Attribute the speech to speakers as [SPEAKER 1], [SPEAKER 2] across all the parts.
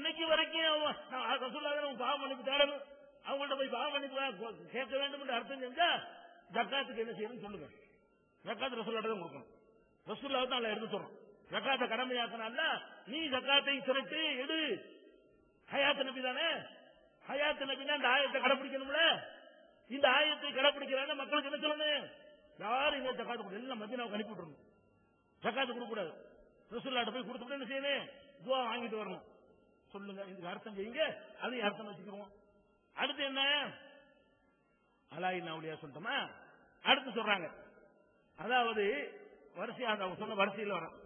[SPEAKER 1] இன்னைக்கு வரைக்கும் அவன் நான் மன்னிப்பு தேடணும் அவங்கள்ட்ட போய் பாவம் மன்னிப்பு கேட்க வேண்டும் என்று அர்த்தம் செஞ்சா ஜக்காத்துக்கு என்ன செய்யணும்னு சொல்லுங்க. ஜக்காத்து ரசூல்லாட்ட தான் கொடுக்கணும். ரசூல்லா தான் அதில் எடுத்து சொல்றோம் ஜக்காத்தை கடமையாக்கினால நீ ஜக்காத்தை திரட்டு எடு. ஹயாத் நபி தானே? ஹயாத் நபினா இந்த ஆயத்தை கடைபிடிக்கணும்ல இந்த ஆயத்தை கடைபிடிக்கிறாங்க மக்களுக்கு என்ன சொல்லணும்? யாரும் இங்க ஜக்காத்து கொடுக்க எல்லாம் மத்தியானம் அனுப்பி விட்டுருணும் ஜக்காத்து கொடுக்க கூடாது ரசூல்லாட்ட போய் கொடுத்துட்டு என்ன செய்யணும்? துவா வாங்கிட்டு வரணும். சொல்லுங்க இதுக்கு அர்த்தம் செய்யுங்க அதையும் அர்த்தம் வச்சுக்குவோம். அடுத்து என்ன? அலாயின் அவளியா சொல்லிட்டோமா அடுத்து சொல்றாங்க. அதாவது வரிசையா அந்த அவங்க சொன்ன வரிசையில் வரும்.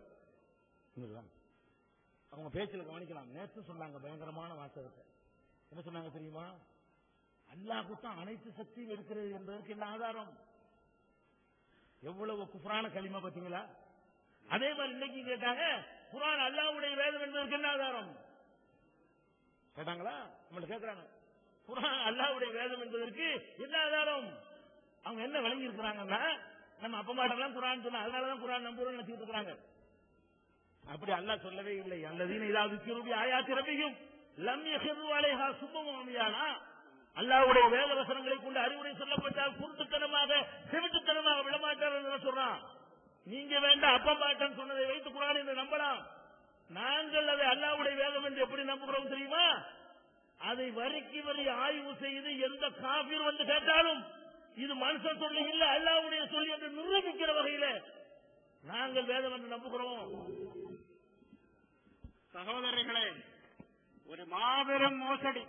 [SPEAKER 1] அவங்க பேச்சில் கவனிக்கலாம். நேற்று சொன்னாங்க பயங்கரமான வாசகத்தை. என்ன சொன்னாங்க தெரியுமா? அல்லாஹுத்தான் அனைத்து சக்தியும் இருக்கிறது என்பதற்கு என்ன ஆதாரம்? எவ்வளவு குஃபரான களிமா பாத்தீங்களா அதே மாதிரி இன்னைக்கு கேட்டாங்க குரான் அல்லாவுடைய வேதம் என்பதற்கு என்ன ஆதாரம்? கேட்டாங்களா? நம்மள கேட்கறாங்க குரான் அல்லாவுடைய வேதம் என்பதற்கு என்ன ஆதாரம் அவங்க என்ன விளங்கி இருக்கிறாங்கன்னா நம்ம அப்ப மாட்டெல்லாம் குரான் சொன்னா அதனாலதான் குரான் நம்புறோம் நினைச்சிட்டு இருக்கிறாங்க. அப்படி அல்லாஹ் சொல்லவே இல்லை. அல்லதீன இதாவது திரும்பி ஆயாத்தி ரபியும் லம் யஹிரு அலைஹா சுபமுமியானா வேத வசனங்களை கொண்டு அறிவுரை சொல்லப்பட்டால் குருட்டுத்தனமாக செவிட்டுத்தனமாக விடமாட்டார் என்று சொல்றான். நீங்க வேண்டாம் அப்பா பாட்டன் சொன்னதை வைத்து குரான் என்று நம்பலாம். நாங்கள் அதை அல்லாஹ்வுடைய வேதம் என்று எப்படி நம்புகிறோம் தெரியுமா? அதை வரிக்கு வரி ஆய்வு செய்து எந்த காபீர் வந்து கேட்டாலும் இது மனுஷன் சொல்லி இல்ல அல்லாஹ்வுடைய சொல்லி என்று நிரூபிக்கிற வகையில நாங்கள் வேதம் என்று நம்புகிறோம்.
[SPEAKER 2] சகோதரர்களே ஒரு மாபெரும் மோசடி.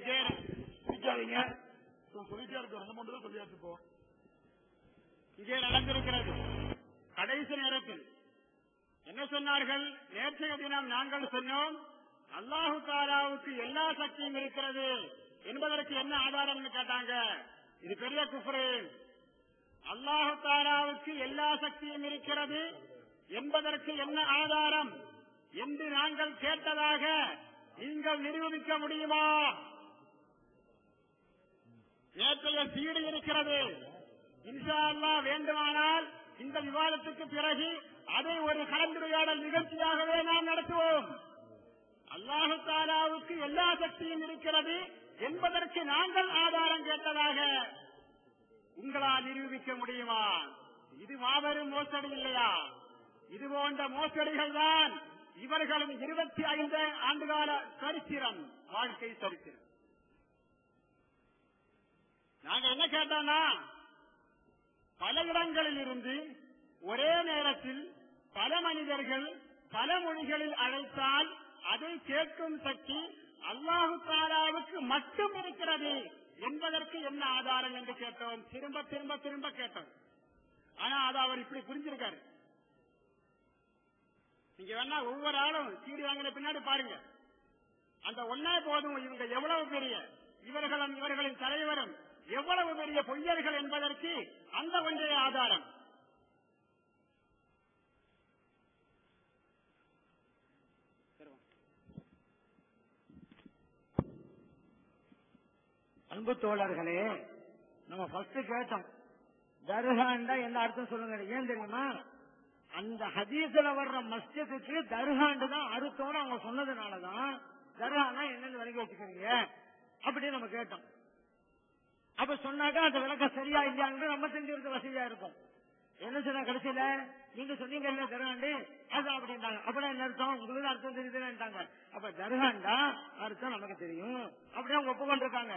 [SPEAKER 2] இதே
[SPEAKER 1] பிடிக்காதீங்க சொல்லிட்டே இருக்கு ரெண்டு மூணு தடவை சொல்லியாச்சு இப்போ.
[SPEAKER 2] இதே நடந்திருக்கிறது. கடைசி நேரத்தில் என்ன சொன்னார்கள்? நேற்றைய தினம் நாங்கள் சொன்னோம் அல்லாஹு தாலாவுக்கு எல்லா சக்தியும் இருக்கிறது. என்பதற்கு என்ன ஆதாரம்னு கேட்டாங்க? இது பெரிய குஃப்ரு. அல்லாஹு தாலாவுக்கு எல்லா சக்தியும் இருக்கிறது என்பதற்கு என்ன ஆதாரம்? என்று நாங்கள் கேட்டதாக நீங்கள் நிரூபிக்க முடியுமா? நேற்றைய சீடு இருக்கிறது. இன்ஷா அல்லா வேண்டுமானால் இந்த காலத்துக்கு பிறகு அதை ஒரு கலந்துரையாடல் நிகழ்ச்சியாகவே நாம் நடத்துவோம். அல்லாஹு தாலாவுக்கு எல்லா சக்தியும் இருக்கிறது என்பதற்கு நாங்கள் ஆதாரம் கேட்டதாக உங்களால் நிரூபிக்க முடியுமா? இது மாபெரும் மோசடி இல்லையா? இது போன்ற மோசடிகள் தான் இவர்களின் இருபத்தி ஐந்து ஆண்டுகால சரித்திரம் வாழ்க்கை சரித்திரம். நாங்க என்ன கேட்டோம்னா பல இடங்களில் இருந்து ஒரே நேரத்தில் பல மனிதர்கள் பல மொழிகளில் அழைத்தால் அதை கேட்கும் சக்தி அல்லாஹு தாராவுக்கு மட்டும் இருக்கிறது என்பதற்கு என்ன ஆதாரம் என்று கேட்டோம் திரும்ப திரும்ப திரும்ப கேட்டோம் ஆனா அதை அவர் இப்படி புரிஞ்சிருக்காரு. நீங்க வேணா ஒவ்வொரு ஆளும் சீடி வாங்கின பின்னாடி பாருங்க. அந்த ஒன்னே போதும் இவங்க எவ்வளவு பெரிய இவர்களும் இவர்களின் தலைவரும் எவ்வளவு பெரிய பொய்யர்கள் என்பதற்கு அந்த ஒன்றே ஆதாரம்.
[SPEAKER 3] அன்பு தோழர்களே நம்ம ஃபர்ஸ்ட் கேட்டோம். தர்காண்டா என்ன அர்த்தம் சொல்லுங்க? ஏன் தெரியுமா? அந்த ஹதீஸ்ல வர்ற மஸ்ஜிதுக்கு தர்காண்டு தான் அர்த்தம்னு அவங்க சொன்னதுனாலதான் தர்கானா என்னன்னு விளக்கி வச்சுக்கிறீங்க அப்படின்னு நம்ம கேட்டோம். அப்ப சொன்னாக்கா அந்த விளக்கம் சரியா இல்லையான்னு நம்ம செஞ்சிருக்க வசதியா இருக்கும். என்ன சொன்ன கடைசியில? நீங்க சொன்னீங்க என்ன தர்காண்டு அது அப்படின்றாங்க. அப்படின்னா என்ன அர்த்தம்? உங்களுக்கு அர்த்தம் தெரியுதுன்னு அப்ப தர்காண்டா அர்த்தம் நமக்கு தெரியும். அப்படியே அவங்க ஒப்புக்கொண்டிருக்காங்க.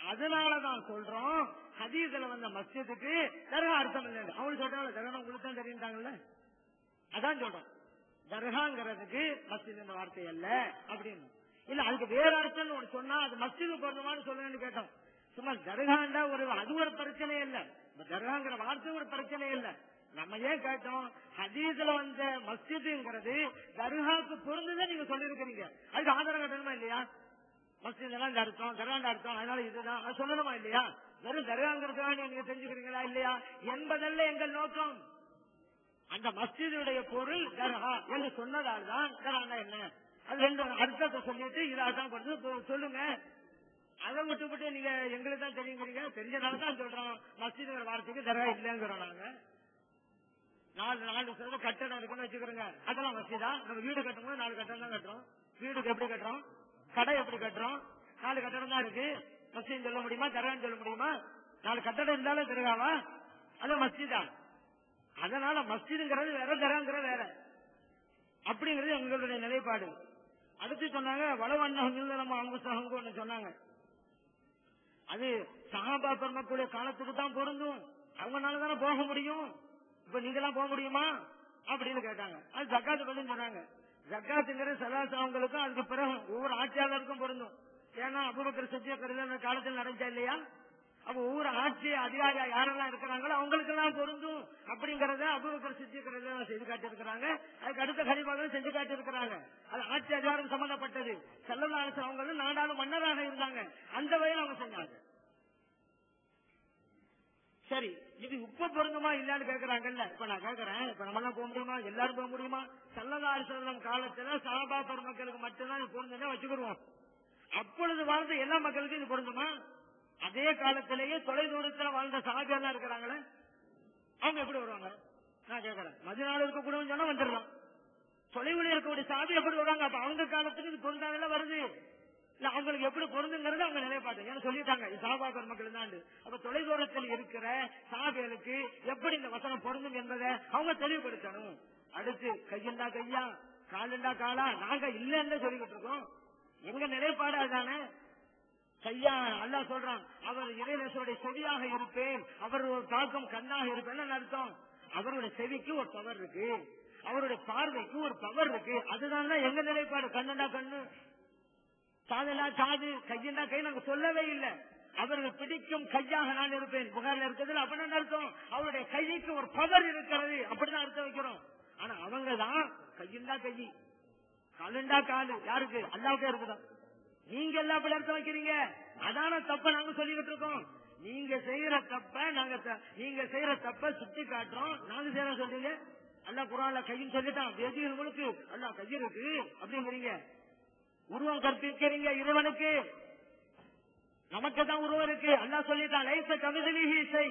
[SPEAKER 3] அதனாலதான் சொல்றோம் ஹதீஸ்ல வந்த மஸ்ஜிதுக்கு தர்கா அர்த்தம் இல்லை அவங்க சொல்றாங்க தர்கா உங்களுக்கு தான் தெரியுட்டாங்கல்ல அதான் சொல்றோம். தர்காங்கிறதுக்கு மஸ்ஜித் என்ற வார்த்தை அல்ல அப்படின்னு. இல்ல அதுக்கு வேற அர்த்தம் ஒன்று சொன்னா அது மஸ்ஜிது பொருத்தமானு சொல்லணும்னு கேட்டோம். சும்மா தர்காண்டா ஒரு அது ஒரு பிரச்சனை இல்ல. தர்காங்கிற வார்த்தை ஒரு பிரச்சனை இல்ல. நம்ம ஏன் கேட்டோம் ஹதீஸ்ல வந்த மஸ்ஜிதுங்கிறது தர்காவுக்கு பொருந்துதான் நீங்க சொல்லிருக்கிறீங்க அதுக்கு ஆதாரம் கட்டணுமா இல்லையா? மஸ்ஜித் எல்லாம் இந்த அர்த்தம் தர்காண்ட அர்த்தம். அதனால இதுதான். அது சொல்லணுமா இல்லையா? வெறும் தர்காங்கிறதுக்காக நீங்க தெரிஞ்சுக்கிறீங்களா இல்லையா? என்பதல்ல எங்கள் நோக்கம். அந்த மஸ்ஜிதுடைய பொருள் தர்கா என்று சொன்னதால் தான் தர்காண்டா என்ன? அது ரெண்டு அர்த்தத்தை சொல்லிட்டு இதை அர்த்தம் கொடுத்து சொல்லுங்க. அதை விட்டு விட்டு நீங்க எங்களுக்கு தான் தெரியுங்கிறீங்க. தெரிஞ்சதால தான் சொல்றோம். மஸ்ஜிதுங்கிற வார்த்தைக்கு தர்கா இல்லைங்கிறோம் நாங்க. நாலு நாலு சதவீதம் கட்டடம் இருக்குன்னு வச்சுக்கிறோங்க. அதெல்லாம் மஸ்ஜிதா? நம்ம வீடு கட்டும்போது நாலு கட்டடம் தான் கட்டுறோம். வீடுக்கு எப்படி கட்டுறோம்? கடை எப்படி கட்டுறோம்? நாலு கட்டடம் தான் இருக்கு. மஸ்ஜித் சொல்ல முடியுமா? தரகான்னு சொல்ல முடியுமா? நாலு கட்டடம் இருந்தாலும் தருகாவா? அது மஸ்ஜிதா அதனால மஸ்ஜிதுங்கிறது வேற தராங்கிறது வேற. அப்படிங்கிறது எங்களுடைய நிலைப்பாடு. அடுத்து சொன்னாங்க வளவண்ணகங்கள் நம்ம அங்குசகம் ஒண்ணு சொன்னாங்க. அது சகாபா பெருமக்குடைய காலத்துக்கு தான் பொருந்தும். அவங்கனால தானே போக முடியும். இப்ப நீங்களாம் போக முடியுமா? அப்படின்னு கேட்டாங்க. அது ஜக்காத்து பதில் சொன்னாங்க. ஜக்காத்துங்கிறது சதாசாவங்களுக்கும் அதுக்கு பிறகு ஒவ்வொரு ஆட்சியாளருக்கும் பொருந்தும். ஏன்னா அபுபக்கர் சத்தியக்கரில் காலத்தில் நடந்துச்சா இல்லையா? அப்ப ஒவ்வொரு ஆட்சி அதிகாரி யாரெல்லாம் இருக்கிறாங்களோ அவங்களுக்கு எல்லாம் பொருந்தும் அப்படிங்கறத அபுபக்கர் சித்தியக்கரில் செய்து காட்டியிருக்கிறாங்க. அதுக்கு அடுத்த கரிபாக செஞ்சு காட்டியிருக்கிறாங்க. அது ஆட்சி அதிகாரம் சம்பந்தப்பட்டது. அரசு அவங்க நாடாளும் மன்னராக இருந்தாங்க. அந்த வகையில் அவங்க செஞ்சாங்க. சரி இது இப்ப பொருந்துமா இல்லையான்னு கேக்குறாங்கல்ல. இப்ப நான் கேக்குறேன் இப்ப நம்ம எல்லாம் போக முடியுமா? எல்லாரும் போக முடியுமா? சல்லல்லா காலத்துல சாபா பெருமக்களுக்கு மட்டும்தான் இது வச்சுக்கிடுவோம். அப்பொழுது வாழ்ந்த எல்லா மக்களுக்கும் இது பொருந்துமா? அதே காலத்திலேயே தொலை தூரத்துல வாழ்ந்த சாபியெல்லாம் இருக்கிறாங்களே அவங்க எப்படி வருவாங்க? நான் கேக்குறேன். மதினால இருக்க சொன்னா வந்துடலாம். தொலைவில் இருக்கக்கூடிய சாபி எப்படி வருவாங்க? அப்ப அவங்க காலத்துக்கு இது பொருந்தாதெல்லாம் வருது. அவங்களுக்கு எப்படி பொருந்துங்கிறது அவங்க நிலைப்பாடு ஏன்னா சொல்லிட்டாங்க இது சாபா பெருமக்கள் தான் அப்ப தொலைதூரத்தில் இருக்கிற சாபிகளுக்கு எப்படி இந்த வசனம் பொருந்தும் என்பதை அவங்க தெளிவுபடுத்தணும். அடுத்து கையண்டா கையா காலண்டா காலா நாங்க இல்லன்னு சொல்லிக்கிட்டு இருக்கோம் எங்க நிலைப்பாடு அதுதானே கையா அல்லா சொல்றான் அவர் இறைநேசருடைய செவியாக இருப்பேன் அவர் ஒரு தாக்கம் கண்ணாக இருப்பேன் அர்த்தம்? அவருடைய செவிக்கு ஒரு பவர் இருக்கு அவருடைய பார்வைக்கு ஒரு பவர் இருக்கு. அதுதான் எங்க நிலைப்பாடு? கண்ணண்டா கண்ணு. காதலா காது கையண்டா கை நாங்க சொல்லவே இல்லை. அவர்கள் பிடிக்கும் கையாக நான் இருப்பேன். புகார்ல இருக்கிறதுல அப்படின்னு அர்த்தம்? அவருடைய கைக்கு ஒரு பவர் இருக்கிறது. அப்படிதான் அர்த்தம் வைக்கிறோம். ஆனா அவங்க தான் கையண்டா கை காலுண்டா காலு யாருக்கு? அல்லாவுக்கே இருக்குதான். நீங்க எல்லாம் அப்படி அர்த்தம் வைக்கிறீங்க? அதான தப்ப நாங்க சொல்லிக்கிட்டு இருக்கோம். நீங்க செய்யற தப்ப நாங்க நீங்க செய்யற தப்ப சுட்டி காட்டுறோம். நாங்க செய்யற சொல்றீங்க? அல்ல குரான்ல கையும் சொல்லிட்டான். உங்களுக்கு அல்ல கை இருக்கு அப்படிங்கிறீங்க. உருவம் கற்பிக்கிறீங்க இறைவனுக்கு. நமக்கு தான் உருவம் இருக்கு. அல்லாஹ் சொல்லிட்டான் லைச கவிதலிஹி இசை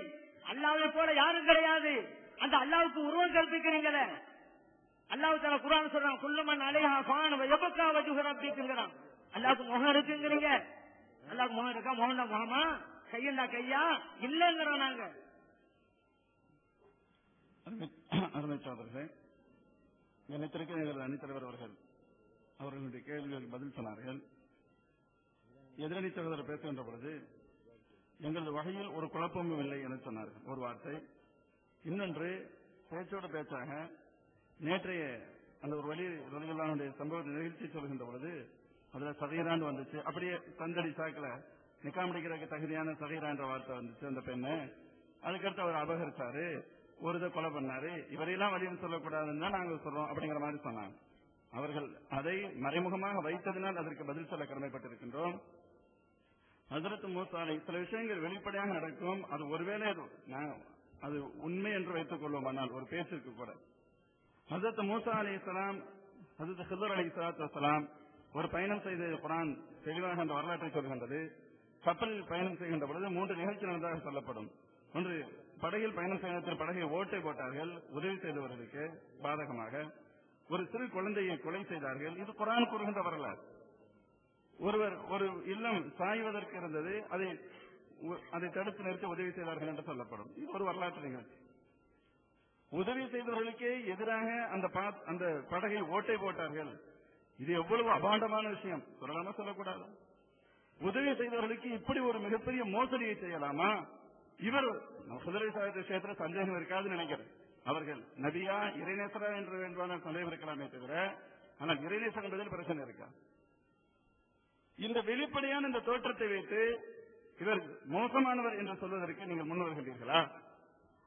[SPEAKER 3] அல்லாவை போல யாரும் கிடையாது. அந்த அல்லாவுக்கு உருவம் கற்பிக்கிறீங்கள. அல்லாவு தலா குரான் சொல்றான் குல்லுமன் அலையா பான் எபக்கா வஜுஹர் அப்படிங்கிறான் அல்லாவுக்கு முகம் இருக்குங்கிறீங்க. அல்லாவுக்கு முகம் இருக்கா? முகம்டா முகமா? கையண்டா கையா? இல்லங்கிறோம் நாங்க.
[SPEAKER 4] அருமை சோதரர்கள் அனைத்திற்கும் எங்கள் அணித்தலைவர் அவர்கள் அவர்களுடைய கேள்விகளுக்கு பதில் சொன்னார்கள். எதிரணி சகோதரர் பேசுகின்ற பொழுது எங்களது வகையில் ஒரு குழப்பமும் இல்லை என சொன்னார்கள். ஒரு வார்த்தை. இன்னொன்று பேச்சோட பேச்சாக நேற்றைய அந்த ஒரு வழி வழிகளானுடைய சம்பவ நிகழ்ச்சி சொல்கின்ற பொழுது அதுல சகைராண்டு வந்துச்சு. அப்படியே தந்தடி சாக்கில நிக்காமடிக்கிறதுக்கு தகுதியான சகைரா வார்த்தை வந்துச்சு அந்த பெண்ணு. அதுக்கடுத்து அவர் அபகரிச்சாரு. ஒரு இதை கொலை பண்ணாரு. இவரையெல்லாம் வழியில் சொல்லக்கூடாதுன்னு தான் நாங்க சொல்றோம் அப்படிங்கிற மாதிரி சொன்னாங்க. அவர்கள் அதை மறைமுகமாக வைத்ததினால் அதற்கு பதில் சொல்ல கடமைப்பட்டிருக்கின்றோம். ஹசரத் மூசாலை சில விஷயங்கள் வெளிப்படையாக நடக்கும். அது ஒருவேளை அது நான் அது உண்மை என்று வைத்துக் கொள்வோம் ஆனால் ஒரு பேச்சிற்கு கூட. ஹசரத் மூசா அலி இஸ்லாம் ஹசரத் ஹிதர் அலி சலாத்து ஒரு பயணம் செய்த குரான் தெளிவாக அந்த வரலாற்றை சொல்கின்றது. கப்பலில் பயணம் செய்கின்ற பொழுது மூன்று நிகழ்ச்சி நடந்ததாக சொல்லப்படும். ஒன்று படகில் பயணம் செய்கிற படகை ஓட்டை போட்டார்கள். உதவி செய்தவர்களுக்கு பாதகமாக. ஒரு சிறு குழந்தையை கொலை செய்தார்கள். இது குரான் கூறுகின்ற வரலாறு. ஒருவர் ஒரு இல்லம் சாய்வதற்கு இருந்தது அதை அதை தடுத்து நிறுத்த உதவி செய்தார்கள் என்று சொல்லப்படும். இது ஒரு வரலாற்று நிகழ்ச்சி. உதவி செய்தவர்களுக்கே எதிராக அந்த அந்த படகை ஓட்டை போட்டார்கள். இது எவ்வளவு அபாண்டமான விஷயம். சொல்லலாமா சொல்லக்கூடாது. உதவி செய்தவர்களுக்கு இப்படி ஒரு மிகப்பெரிய மோசடியை செய்யலாமா? இவர் குதிரை சாகிற விஷயத்துல சந்தேகம் இருக்காதுன்னு நினைக்கிறேன். அவர்கள் நபியா இறைநேசரா என்று வேண்டுமான சந்தேகம் இருக்கலாமே தவிர ஆனால் இறைநேசம் என்பதில் பிரச்சனை இருக்கா? இந்த வெளிப்படையான இந்த தோற்றத்தை வைத்து இவர் மோசமானவர் என்று சொல்வதற்கு நீங்கள் முன் வருகிறீர்களா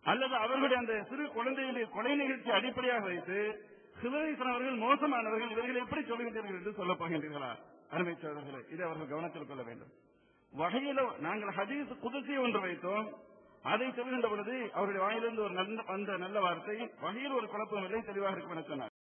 [SPEAKER 4] அல்லது அவர்களுடைய அந்த சிறு குழந்தைகளுடைய கொலை நிகழ்ச்சி அடிப்படையாக வைத்து சிவரீசன் அவர்கள் மோசமானவர்கள் இவர்கள் எப்படி சொல்கின்றீர்கள் என்று சொல்லப் போகின்றீர்களா? அருமை சோதர்களே இதை அவர்கள் கவனத்தில் கொள்ள வேண்டும். வகையில நாங்கள் ஹதீஸ் குதிசி ஒன்று வைத்தோம். அதை சொல்கின்ற பொழுது அவருடைய வாயிலிருந்து ஒரு நல்ல வந்த நல்ல வார்த்தை வகையில் ஒரு குழப்பம் இல்லை தெளிவாக இருக்கும் என சொன்னார்.